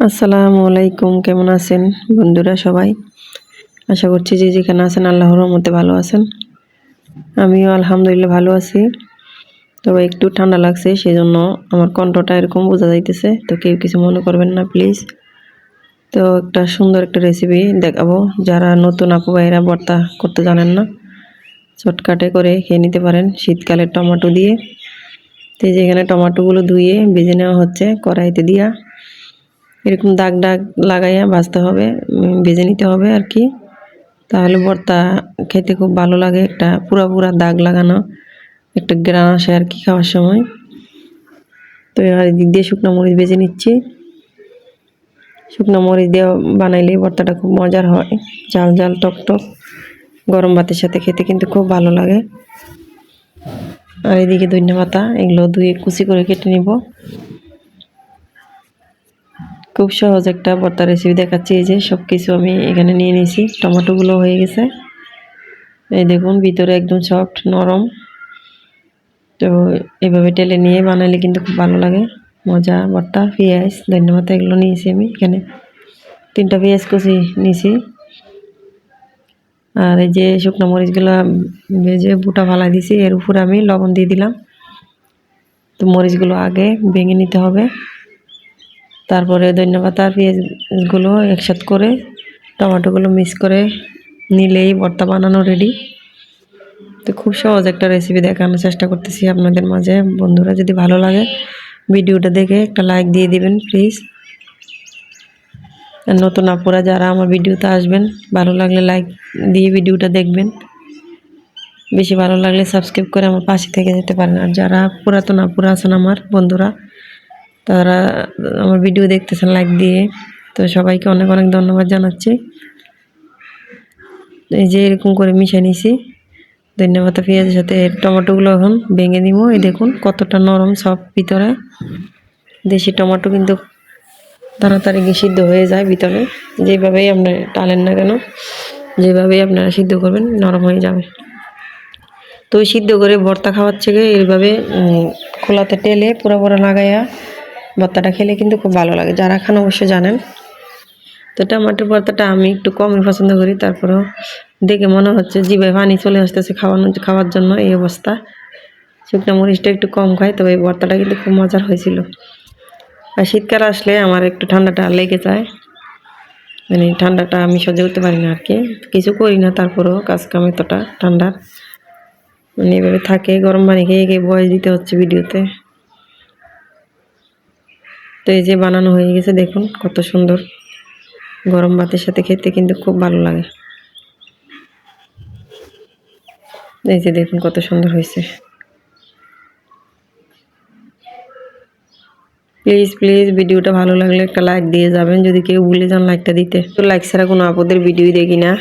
আসসালামু আলাইকুম, কেমন আছেন বন্ধুরা সবাই? আশা করছি যে যেখানে আছেন আল্লাহর মধ্যে ভালো আছেন। আমিও আলহামদুলিল্লাহ ভালো আছি। তবে একটু ঠান্ডা লাগছে সেই জন্য আমার কণ্ঠটা এরকম বোঝা যাইতেছে। তো কেউ কিছু মনে করবেন না প্লিজ তো একটা সুন্দর একটা রেসিপি দেখাবো। যারা নতুন আপু ভাইরা ভর্তা করতে জানেন না, চটকাটে করে খেয়ে নিতে পারেন শীতকালে টমেটো দিয়ে। তো যেখানে টমেটোগুলো ধুয়ে ভেজে নেওয়া হচ্ছে কড়াইতে দিয়া। এরকম দাগ দাগ লাগাইয়া ভাজতে হবে ভেজে নিতে হবে আর কি। তাহলে ভর্তা খেতে খুব ভালো লাগে, একটা পুরা পুরা দাগ লাগানো, একটা গ্রান আসে আর কি খাওয়ার সময়। তো এবার এদিক দিয়ে শুকনো মরিচ ভেজে নিচ্ছি। শুকনো মরিচ দিয়ে বানাইলে ভর্তাটা খুব মজার হয় জাল জাল টক টক। গরম ভাতের সাথে খেতে কিন্তু খুব ভালো লাগে। আর এদিকে ধনিয়া পাতা এগুলো ধুয়ে কুচি করে কেটে নিব। খুব সহজ একটা ভর্তা রেসিপি দেখাচ্ছি। এই যে সব কিছু আমি এখানে নিয়ে নিয়েছি। টমেটোগুলো হয়ে গেছে। এই দেখুন, ভিতরে একদম সফট নরম। তো এভাবে টেলে নিয়ে বানালে কিন্তু খুব ভালো লাগে। মজা, ভর্তা, পেঁয়াজ, ধন্যবাদ, এগুলো নিয়েছি আমি এখানে। তিনটা পেঁয়াজ কুচি নিয়েছি। আর এই যে শুকনো মরিচগুলো ভেজে বুটা ফালাই দিয়েছি। এর উপরে আমি লবণ দিয়ে দিলাম। তো মরিচগুলো আগে ভেঙে নিতে হবে। তারপরে ধন্যবাদ আর পেঁয়াজগুলো একসাথে করে, টমেটোগুলো মিক্স করে নিলেই ভর্তা বানানো রেডি তো খুব সহজ একটা রেসিপি দেখানোর চেষ্টা করতেছি আপনাদের মাঝে। বন্ধুরা, যদি ভালো লাগে ভিডিওটা দেখে একটা লাইক দিয়ে দিবেন প্লিজ নতুন আপুরা যারা আমার ভিডিওতে আসবেন, ভালো লাগলে লাইক দিয়ে ভিডিওটা দেখবেন। বেশি ভালো লাগলে সাবস্ক্রাইব করে আমার পাশে থেকে যেতে পারেন। আর যারা পুরাতন আপুরা আছেন আমার বন্ধুরা তারা আমার ভিডিও দেখতেছেন লাইক দিয়ে। তো সবাইকে অনেক অনেক ধন্যবাদ জানাচ্ছি। এই যে এরকম করে মিশিয়ে নিছি। ধন্যবাদ পেঁয়াজের সাথে। টমেটোগুলো এখন ভেঙে নিব। এই দেখুন কতটা নরম সব ভিতরে। দেশি টমেটো কিন্তু তাড়াতাড়ি গিয়ে সিদ্ধ হয়ে যায় ভিতরে। যেভাবেই আপনি টালেন না কেন, যেভাবেই আপনারা সিদ্ধ করবেন, নরম হয়ে যাবে। তো সিদ্ধ করে ভর্তা খাওয়ার থেকে এইভাবে খোলাতে টেলে পুরো পুরো লাগাইয়া ভর্তাটা খেলে কিন্তু খুব ভালো লাগে। যারা খান অবশ্যই জানেন। তো টমাটোর ভর্তাটা আমি একটু কমই পছন্দ করি। তারপরেও দেখে মনে হচ্ছে জিভে পানি চলে আসতেছে খাওয়ানো, খাওয়ার জন্য এই অবস্থা। শুকনো মরিচটা একটু কম খাই, তবে এই ভর্তাটা কিন্তু খুব মজার হয়েছিল। আর শীতকাল আসলে আমার একটু ঠান্ডাটা লেগে যায়। মানে ঠান্ডাটা আমি সহ্য করতে পারি না আর কি কিছু করি না, তারপরেও কাজ কাম এতটা ঠান্ডার। মানে এভাবে থাকে, গরম পানি খেয়ে খেয়ে বয়স দিতে হচ্ছে ভিডিওতে। তো এই যে বানানো হয়ে গেছে, দেখুন কত সুন্দর। গরম ভাতের সাথে খেতে কিন্তু খুব ভালো লাগে। এই যে দেখুন কত সুন্দর হয়েছে। প্লিজ প্লিজ ভিডিওটা ভালো লাগলে একটা লাইক দিয়ে যাবেন। যদি কেউ ভুলে যান লাইকটা দিতে। তো লাইক ছাড়া কোনো আপদের ভিডিওই দেখি না।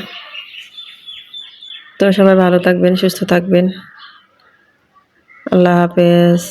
তো সবাই ভালো থাকবেন, সুস্থ থাকবেন। আল্লাহ হাফেজ।